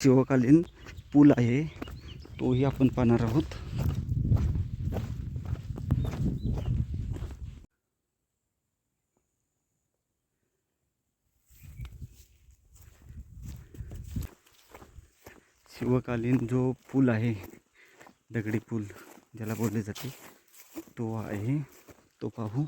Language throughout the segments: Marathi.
शिवकालीन पूल आहे तोही आपण पाहणार आहोत. शिवकालीन जो पूल आहे दगडी पूल ज्याला बोलले जाते तो आहे तो पाहू.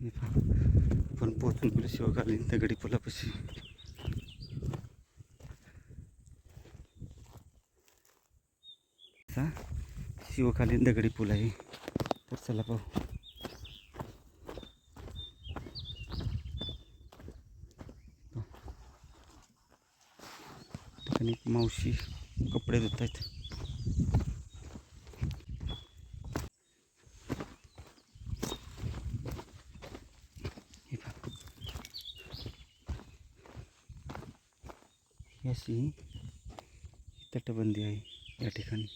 पण पहा. आपण गेलो शिवकालीन दगडी पुलापाशी. शिवकालीन दगडी पूल आहे. तर चला पाहू. ठिकाणी मावशी कपडे धुत आहेत अशी तटबंदी आहे या ठिकाणी.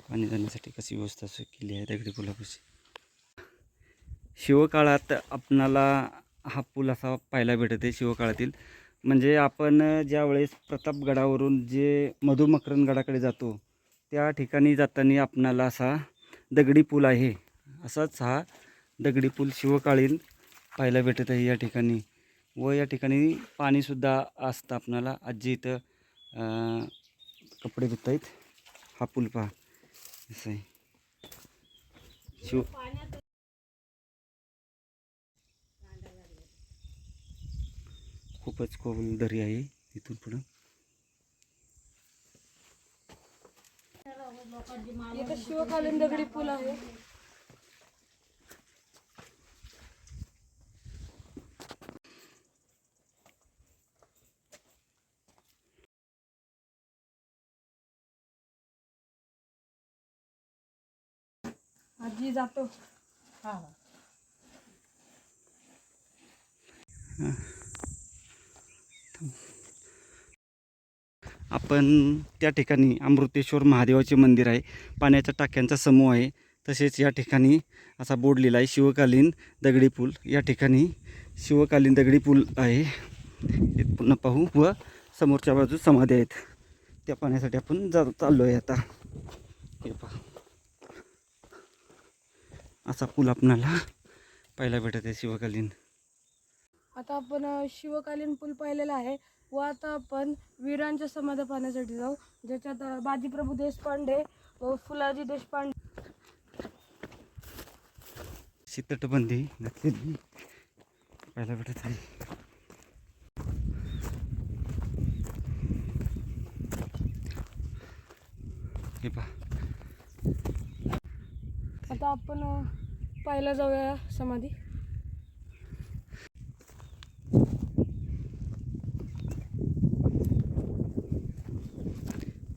पाणी जाण्यासाठी कशी व्यवस्था केली आहे दगडी पुलापाशी? शिवकाळात आपणाला हा पूल असा पाहायला भेटत आहे शिवकाळातील. म्हणजे आपण ज्यावेळेस प्रतापगडावरून जे मधुमकरंदगडाकडे जातो त्या ठिकाणी जाताना आपणाला असा दगडी पूल आहे. असाच हा दगडी पूल शिवकालीन पाहायला भेटत आहे या ठिकाणी व या ठिकाणी पाणीसुद्धा असतं आपणाला आजी इथं कपडे धुत आहेत हा पूल पहा. असं आहे. शिव खूपच खोल दरी आहे इथून पुढं. शिवकालीन दगडी पूल आहे. आजी जातो. आपण त्या ठिकाणी अमृतेश्वर महादेवाचे मंदिर आहे. पाण्याच्या टाक्यांचा समूह आहे. तसेच या ठिकाणी असा बोर्ड लिहिला आहे शिवकालीन दगडी पूल. या ठिकाणी शिवकालीन दगडी पूल आहे. हे पुन्हा पाहू व समोरच्या बाजू समाधी आहेत. त्या पाण्यासाठी आपण जा चाललो आहे आता. हे पहा. असा पूल आपणाला पाहायला भेटत आहे शिवकालीन. आता आपण शिवकालीन पूल पाहिलेला आहे. व आता आपण वीरांच्या समाध्या पाहण्यासाठी जाऊ. ज्याच्यात बाजीप्रभू देशपांडे व फुलाजी देशपांडे. अशी तटबंदी घातलेली पाहायला भेटत आहे. हे पहा. आता आपण पाहायला जाऊया समाधी.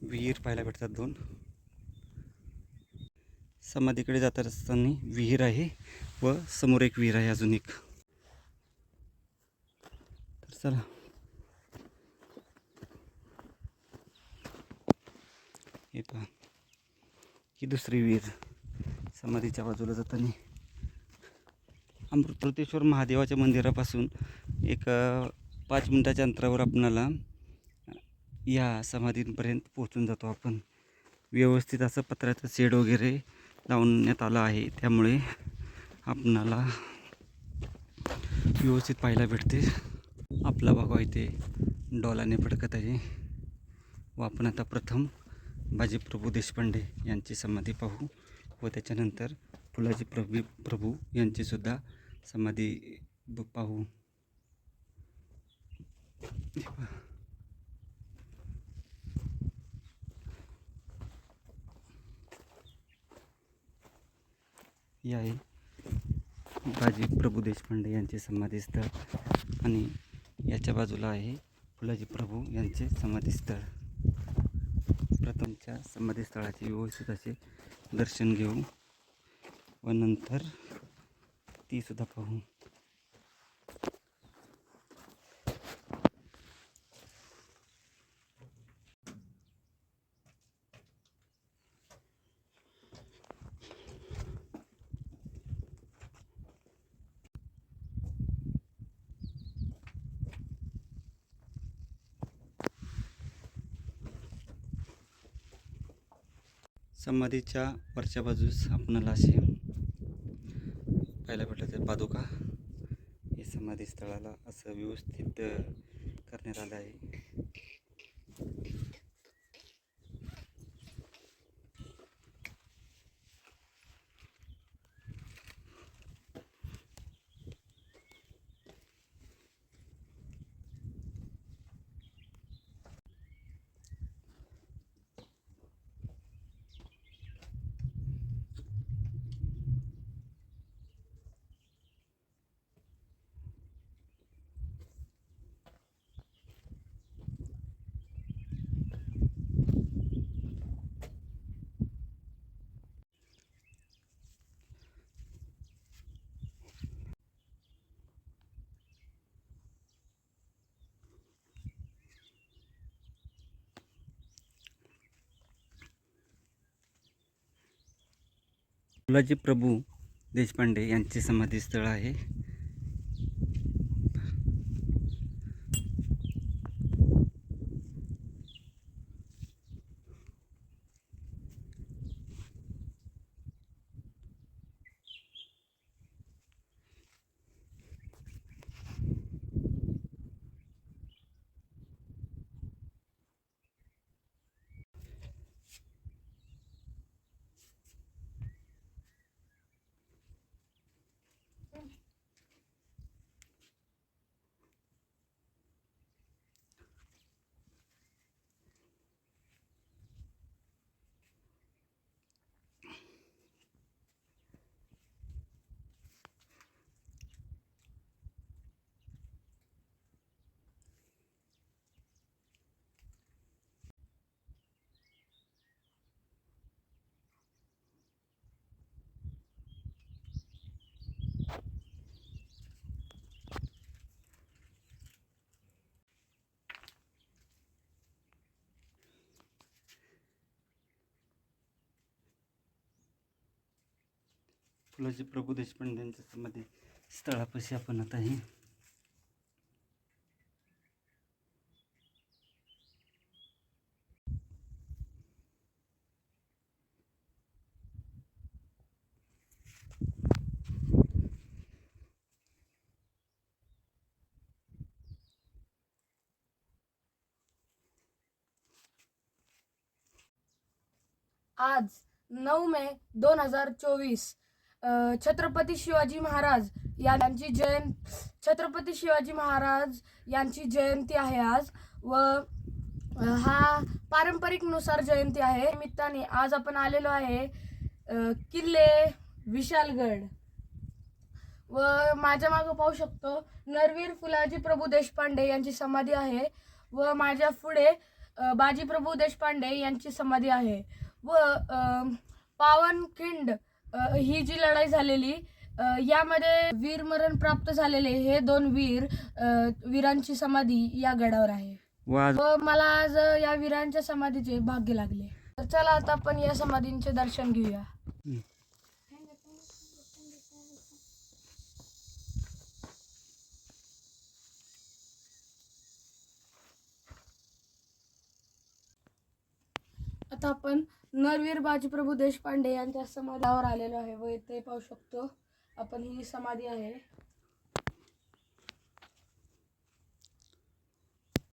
विहीर पाहायला भेटतात दोन. समाधीकडे जात असताना विहीर आहे व समोर एक विहीर आहे अजून एक. तर चला. हे पहा. ही दुसरी विहीर. समाधीच्या बाजूला जाताना अमृततेश्वर महादेवाच्या मंदिरापासून एक पाच मिनटाच्या अंतरावर आपणाला या समाधींपर्यंत पोहोचून जातो आपण. व्यवस्थित असं पत्र्याचं शेड वगैरे लावण्यात आलं आहे. त्यामुळे आपणाला व्यवस्थित पाहायला भेटते. आपला भाग इथे डॉलाने फडकत आहे. व आपण आता प्रथम बाजीप्रभू देशपांडे यांची समाधी पाहू. व त्याच्यानंतर फुलाजी प्रभू प्रभू यांचीसुद्धा समाधी पाहू. या आहे बाजी प्रभू देशपांडे यांचे समाधीस्थळ आणि याच्या बाजूला आहे फुलाजी प्रभू यांचे समाधीस्थळ. प्रथमच्या समाधीस्थळाचे व्यवस्थित असे दर्शन घेऊ व नंतर तीसुद्धा पाहू. समाधीच्या वरच्या बाजूस आपणाला असे. पाहायला भेटत आहे पादुका हे समाधी स्थळाला असं व्यवस्थित करण्यात आलं आहे. फुलाजी प्रभू देशपांडे यांचे समाधीस्थळ आहे. फुलाजी प्रभू देशपांडे यांच्या समाधी स्थळापाशी आपण आता आहे आज नऊ मे दोन हजार चोवीस. छत्रपती शिवाजी महाराज यांची जयंत छत्रपती शिवाजी महाराज यांची जयंती आहे आज. व हा पारंपरिकनुसार जयंती आहे. निमित्ताने आज आपण आलेलो आहे किल्ले विशालगड. व माझ्या मागं पाहू शकतो नरवीर फुलाजी प्रभू देशपांडे यांची समाधी आहे. व माझ्या पुढे बाजीप्रभू बाजी प्रभू देशपांडे यांची समाधी आहे. व पावनखिंड ही जी लढाई झालेली यामध्ये वीरमरण प्राप्त झालेले हे दोन वीर वीरांची समाधी या गडावर आहे. व. मला आज या वीरांच्या समाधीचे भाग्य लागले. तर चला आता आपण या समाधींचे दर्शन घेऊया. आता आपण नरवीर बाजीप्रभू देशपांडे यांच्या समाधावर आलेलो आहे व इथे पाहू शकतो. आपण ही समाधी आहे.